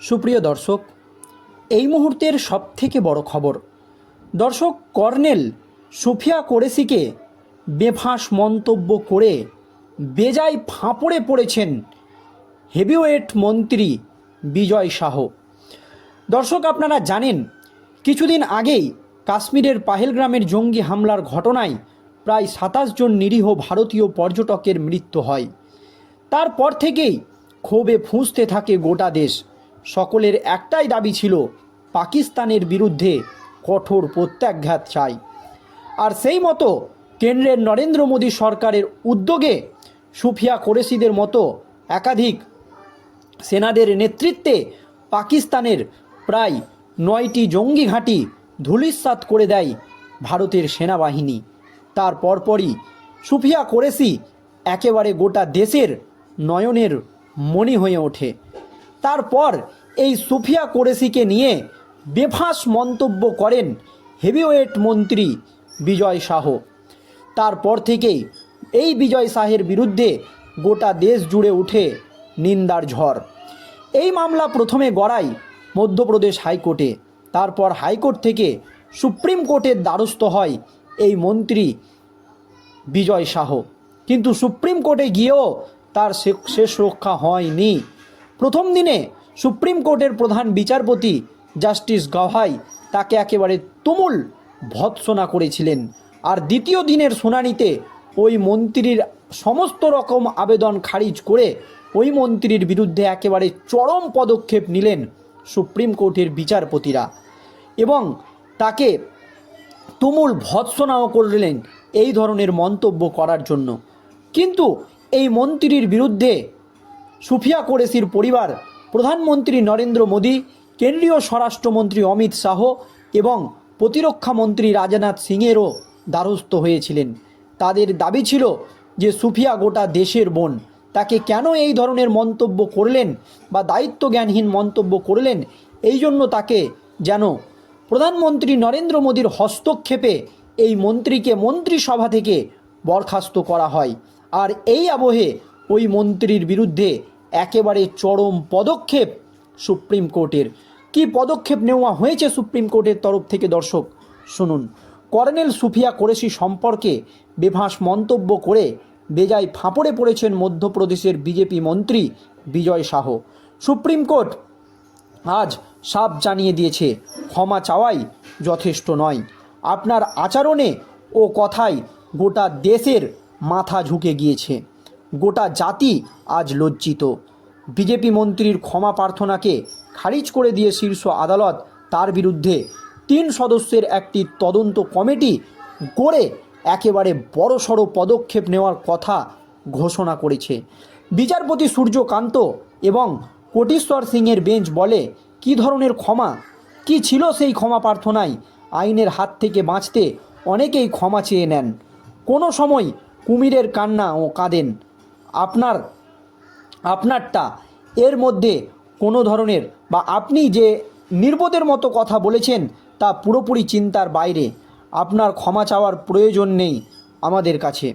সুপ্রিয় দর্শক, এই মুহূর্তের সবথেকে বড় খবর। দর্শক, কর্নেল সুফিয়া কোরেসিকে বেফাঁস মন্তব্য করে বেজায় ফাঁপড়ে পড়েছেন হেভিওয়েট মন্ত্রী বিজয় শাহ। দর্শক, আপনারা জানেন, কিছুদিন আগেই কাশ্মীরের পাহেলগ্রামের জঙ্গি হামলার ঘটনায় প্রায় সাতাশ জন নিরীহ ভারতীয় পর্যটকের মৃত্যু হয়। তারপর থেকেই ক্ষোভে ফুঁসতে থাকে গোটা দেশ। সকলের একটাই দাবি ছিল পাকিস্তানের বিরুদ্ধে কঠোর প্রত্যাঘাত চাই। আর সেই মতো কেন্দ্রের নরেন্দ্র মোদী সরকারের উদ্যোগে সুফিয়া কোরেশিদের মতো একাধিক সেনাদের নেতৃত্বে পাকিস্তানের প্রায় নয়টি জঙ্গি ঘাঁটি ধূলিসাৎ করে দেয় ভারতের সেনাবাহিনী। তার পরপরই সুফিয়া কোরেশি একেবারে গোটা দেশের নয়নের মণি হয়ে ওঠে। তারপর এই সুফিয়া কোরেশিকে নিয়ে বেফাঁস মন্তব্য করেন হেভিওয়েট মন্ত্রী বিজয় শাহ। তারপর থেকেই এই বিজয় শাহের বিরুদ্ধে গোটা দেশ জুড়ে উঠে নিন্দার ঝড়। এই মামলা প্রথমে গড়ায় মধ্যপ্রদেশ হাইকোর্টে, তারপর হাইকোর্ট থেকে সুপ্রিম কোর্টের দ্বারস্থ হয় এই মন্ত্রী বিজয় শাহ। কিন্তু সুপ্রিম কোর্টে গিয়েও তার শেষ রক্ষা হয়নি। প্রথম দিনে সুপ্রিম কোর্টের প্রধান বিচারপতি জাস্টিস গাভাই তাকে একেবারে তুমুল ভৎসনা করেছিলেন। আর দ্বিতীয় দিনের শুনানিতে ওই মন্ত্রীর সমস্ত রকম আবেদন খারিজ করে ওই মন্ত্রীর বিরুদ্ধে একেবারে চরম পদক্ষেপ নিলেন সুপ্রিম কোর্টের বিচারপতিরা এবং তাকে তুমুল ভৎসনাও করলেন এই ধরনের মন্তব্য করার জন্য। কিন্তু এই মন্ত্রীর বিরুদ্ধে সুফিয়া কোরেসির পরিবার, প্রধানমন্ত্রী নরেন্দ্র মোদী, কেন্দ্রীয় স্বরাষ্ট্রমন্ত্রী অমিত শাহ এবং প্রতিরক্ষা মন্ত্রী রাজনাথ সিংয়েরও দ্বারস্থ হয়েছিলেন। তাদের দাবি ছিল যে সুফিয়া গোটা দেশের বোন। তাকে কেন এই ধরনের মন্তব্য করলেন বা দায়িত্বজ্ঞানহীন মন্তব্য করলেন, এই জন্য তাকে যেন প্রধানমন্ত্রী নরেন্দ্র মোদীর হস্তক্ষেপে এই মন্ত্রীকে মন্ত্রিসভা থেকে বরখাস্ত করা হয়। আর এই আবহে ওই মন্ত্রীর বিরুদ্ধে একেবারে চরম পদক্ষেপ সুপ্রিম কোর্টের। কি পদক্ষেপ নেওয়া হয়েছে সুপ্রিম কোর্টের তরফ থেকে দর্শক? শুনুন, কর্নেল সুফিয়া কোরেশি সম্পর্কে বেভাস মন্তব্য করে বেজায় ফাঁপড়ে পড়েছেন মধ্যপ্রদেশের বিজেপি মন্ত্রী বিজয় শাহ সুপ্রিম কোর্ট আজ সাপ জানিয়ে দিয়েছে, ক্ষমা চাওয়াই যথেষ্ট নয়। আপনার আচরণে ও কথায় গোটা দেশের মাথা ঝুঁকে গিয়েছে। গোটা জাতি আজ লজ্জিত। বিজেপি মন্ত্রীর ক্ষমা প্রার্থনাকে খারিজ করে দিয়ে শীর্ষ আদালত তার বিরুদ্ধে তিন সদস্যের একটি তদন্ত কমিটি গড়ে একেবারে বড়সড় পদক্ষেপ নেওয়ার কথা ঘোষণা করেছে। বিচারপতি সূর্যকান্ত এবং কোটিশ্বর সিংয়ের বেঞ্চ বলে, কী ধরনের ক্ষমা? কি ছিল সেই ক্ষমা প্রার্থনায়? আইনের হাত থেকে বাঁচতে অনেকেই ক্ষমা চেয়ে নেন। কোনো সময় কুমিরের কান্না ও কাঁদেন। আপনার, আপনারটা এর মধ্যে কোনো ধরনের বা আপনি যে নির্বোধের মতো কথা বলেছেন তা পুরোপুরি চিন্তার বাইরে। আপনার ক্ষমা চাওয়ার প্রয়োজন নেই আমাদের কাছে।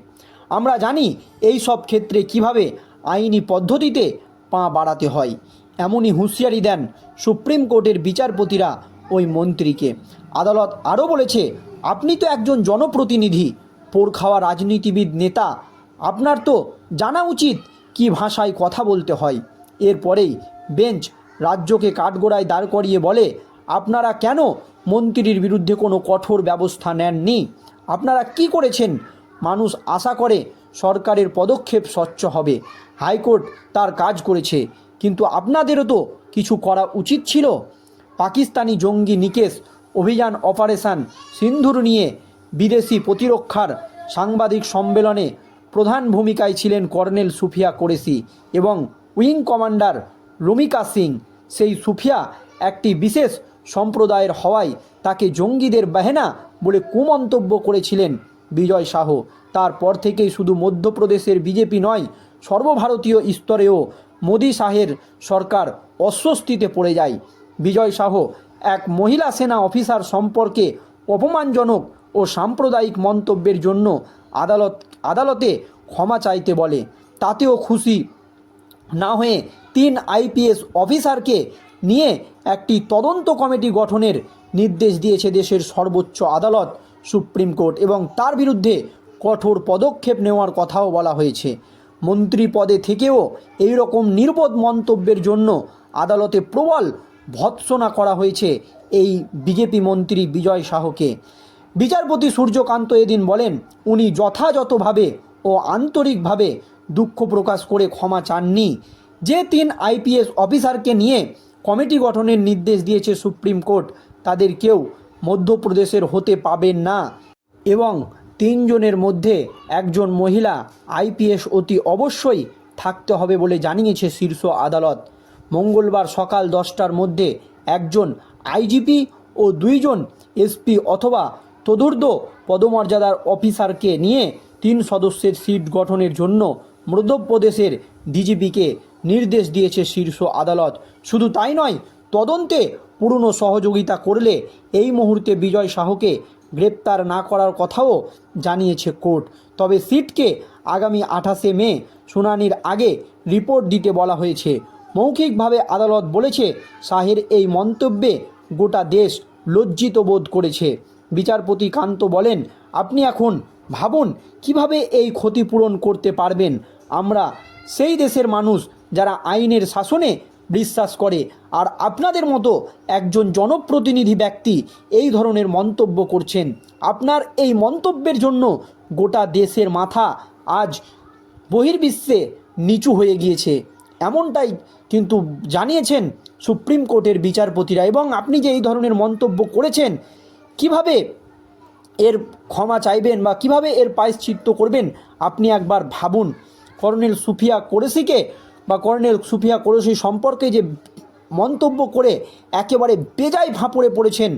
আমরা জানি এই সব ক্ষেত্রে কীভাবে আইনি পদ্ধতিতে পা বাড়াতে হয়। এমনই হুঁশিয়ারি দেন সুপ্রিম কোর্টের বিচারপতিরা ওই মন্ত্রীকে। আদালত আরও বলেছে, আপনি তো একজন জনপ্রতিনিধি। পোর খাওয়া রাজনীতিবিদ নেতা আপনার তো জানা উচিত কি ভাষায় কথা বলতে হয়। এরপরেই বেঞ্চ রাজ্যকে কাঠগোড়ায় দাঁড় করিয়ে বলে, আপনারা কেন মন্ত্রীর বিরুদ্ধে কোনো কঠোর ব্যবস্থা নেননি? আপনারা কি করেছেন? মানুষ আশা করে সরকারের পদক্ষেপ স্বচ্ছ হবে। হাইকোর্ট তার কাজ করেছে, কিন্তু আপনাদেরও তো কিছু করা উচিত ছিল। পাকিস্তানি জঙ্গি নিকেশ অভিযান অপারেশন সিন্ধুর নিয়ে বিদেশি প্রতিরক্ষার সাংবাদিক সম্মেলনে প্রধান ভূমিকায় ছিলেন কর্নেল সুফিয়া কোরেসি এবং উইং কমান্ডার রমিকা সিং। সেই সুফিয়া একটি বিশেষ সম্প্রদায়ের হওয়ায় তাকে জঙ্গিদের বাহেনা বলে কুমন্তব্য করেছিলেন বিজয় শাহ। তারপর থেকেই শুধু মধ্যপ্রদেশের বিজেপি নয়, সর্বভারতীয় স্তরেও মোদী শাহের সরকার অস্বস্তিতে পড়ে যায়। বিজয় শাহ এক মহিলা সেনা অফিসার সম্পর্কে অপমানজনক ও সাম্প্রদায়িক মন্তব্যের জন্য আদালত, আদালতে ক্ষমা চাইতে বলে। তাতেও খুশি না হয়ে তিন আইপিএস অফিসারকে নিয়ে একটি তদন্ত কমিটি গঠনের নির্দেশ দিয়েছে দেশের সর্বোচ্চ আদালত, সুপ্রিম কোর্ট এবং তার বিরুদ্ধে কঠোর পদক্ষেপ নেওয়ার কথাও বলা হয়েছে। মন্ত্রী পদে থেকেও এই রকম নির্বোধ মন্তব্যের জন্য আদালতে প্রবল ভৎসনা করা হয়েছে এই বিজেপি মন্ত্রী বিজয় শাহকে বিচারপতি সূর্যকান্ত এদিন বলেন, উনি যথাযথভাবে ও আন্তরিকভাবে দুঃখ প্রকাশ করে ক্ষমা চাননি। যে তিন আইপিএস অফিসারকে নিয়ে কমিটি গঠনের নির্দেশ দিয়েছে সুপ্রিম কোর্ট, তাদের কেউ মধ্যপ্রদেশের হতে পাবেন না এবং তিনজনের মধ্যে একজন মহিলা আইপিএস অতি অবশ্যই থাকতে হবে বলে জানিয়েছে শীর্ষ আদালত। মঙ্গলবার সকাল দশটার মধ্যে একজন আইজিপি ও দুইজন এসপি অথবা তদুর্ধ পদমর্যাদার অফিসারকে নিয়ে তিন সদস্যের সিট গঠনের জন্য মধ্যপ্রদেশের ডিজিপিকে নির্দেশ দিয়েছে শীর্ষ আদালত। শুধু তাই নয়, তদন্তে পুরনো সহযোগিতা করলে এই মুহূর্তে বিজয় শাহকে গ্রেপ্তার না করার কথাও জানিয়েছে কোর্ট। তবে সিটকে আগামী আঠাশে মে শুনানির আগে রিপোর্ট দিতে বলা হয়েছে। মৌখিকভাবে আদালত বলেছে, শাহের এই মন্তব্যে গোটা দেশ লজ্জিত বোধ করেছে। বিচারপতি কান্ত বলেন, আপনি এখন ভাবুন কীভাবে এই ক্ষতিপূরণ করতে পারবেন। আমরা সেই দেশের মানুষ যারা আইনের শাসনে বিশ্বাস করে, আর আপনাদের মতো একজন জনপ্রতিনিধি ব্যক্তি এই ধরনের মন্তব্য করছেন। আপনার এই মন্তব্যের জন্য গোটা দেশের মাথা আজ বহির্বিশ্বে নিচু হয়ে গিয়েছে। এমনটাই কিন্তু জানিয়েছেন সুপ্রিম কোর্টের বিচারপতিরা এবং আপনি যে এই ধরনের মন্তব্য করেছেন কীভাবে এর ক্ষমা চাইবেন বা কীভাবে এর পায়শ্চিত্ত করবেন? আপনি একবার ভাবুন। কর্নেল সুফিয়া কোরেসিকে বা কর্নেল সুফিয়া কোরেসি সম্পর্কে যে মন্তব্য করে একেবারে বেজায় ফাঁপড়ে পড়েছেন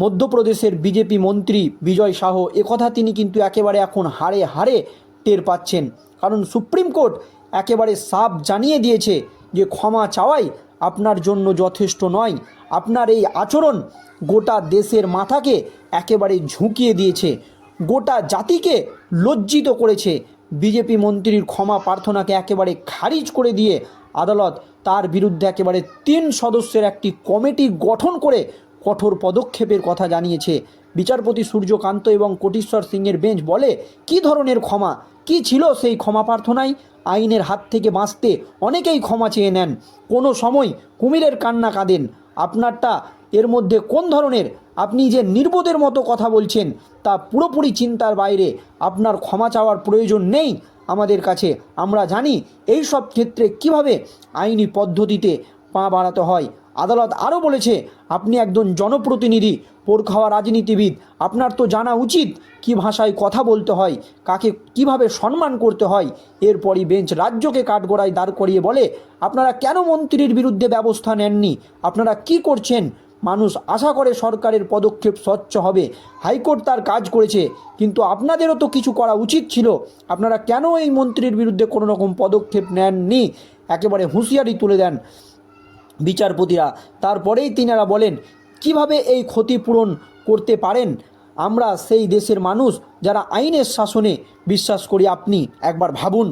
মধ্যপ্রদেশের বিজেপি মন্ত্রী বিজয় শাহ একথা তিনি কিন্তু একেবারে এখন হারে হারে টের পাচ্ছেন। কারণ সুপ্রিম কোর্ট একেবারে সাফ জানিয়ে দিয়েছে যে ক্ষমা চাওয়াই আপনার জন্য যথেষ্ট নয়। আপনার এই আচরণ গোটা দেশের মাথাকে একেবারে ঝুঁকিয়ে দিয়েছে। গোটা জাতিকে লজ্জিত করেছে। বিজেপি মন্ত্রীর ক্ষমা প্রার্থনাকে একেবারে খারিজ করে দিয়ে আদালত তার বিরুদ্ধে একেবারে তিন সদস্যের একটি কমিটি গঠন করে কঠোর পদক্ষেপের কথা জানিয়েছে। বিচারপতি সূর্যকান্ত এবং কোটিশ্বর সিংয়ের বেঞ্চ বলে, কি ধরনের ক্ষমা? কি ছিল সেই ক্ষমা প্রার্থনায় আইনের হাত থেকে বাঁচতে অনেকেই ক্ষমা চেয়ে নেন। কোনো সময় কুমিরের কান্না কাঁদেন। আপনারটা এর মধ্যে কোন ধরনের আপনি যে নির্বোধের মতো কথা বলছেন তা পুরোপুরি চিন্তার বাইরে, আপনার ক্ষমা চাওয়ার প্রয়োজন নেই আমাদের কাছে। আমরা জানি এই সব ক্ষেত্রে কীভাবে আইনি পদ্ধতিতে পা বাড়াতে হয়। আদালত আরও বলেছে, আপনি একজন জনপ্রতিনিধি, পোরখাওয়া রাজনীতিবিদ, আপনার তো জানা উচিত কি ভাষায় কথা বলতে হয়, কাকে কীভাবে সম্মান করতে হয়। এরপরই বেঞ্চ রাজ্যকে কাঠগড়ায় দাঁড় করিয়ে বলে, আপনারা কেন মন্ত্রীর বিরুদ্ধে ব্যবস্থা নেননি? আপনারা কি করছেন? মানুষ আশা করে সরকারের পদক্ষেপ স্বচ্ছ হবে। হাইকোর্ট তার কাজ করেছে, কিন্তু আপনাদেরও তো কিছু করা উচিত ছিল। আপনারা কেন এই মন্ত্রীর বিরুদ্ধে কোনো রকম পদক্ষেপ নেননি? একেবারে হুঁশিয়ারি তুলে দেন বিচারপতিরা। তারপরেই তিনারা বলেন, কীভাবে এই ক্ষতিপূরণ করতে পারেন? আমরা সেই দেশের মানুষ যারা আইনের শাসনে বিশ্বাস করি, আপনি একবার ভাবুন।